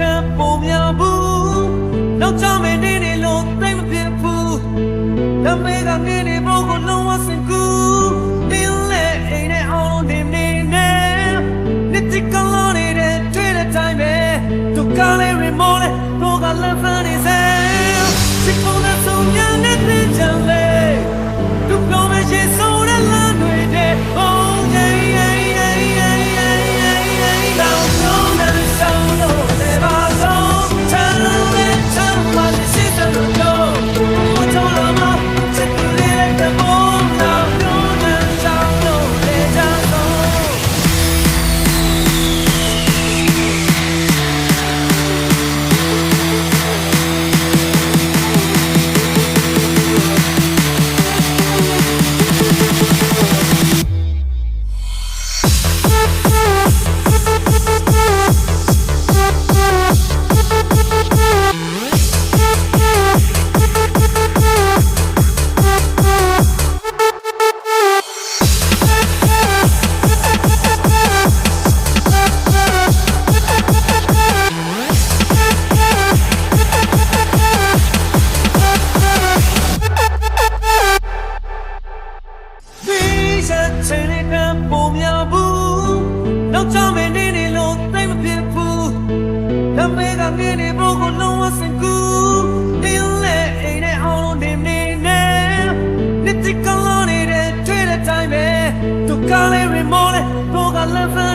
ကပုံများဘူးနောက်ချမနေနေလို့သိမဖြစ်ဘူးနမေကငင်းနေဖို့ကိုလုံးဝစင်ကူပြင်းလဲအိမ်နဲ့အောင်နေနေနဲ့နှစ်တိကလုံးနေတဲ့တွေ့တဲ့တိုင်းပဲဒုက္ခလေးရမောလေး mega mini broken no was in cool in le ain't it all on them ne ne let it go on it at the time eh to call it remote to call it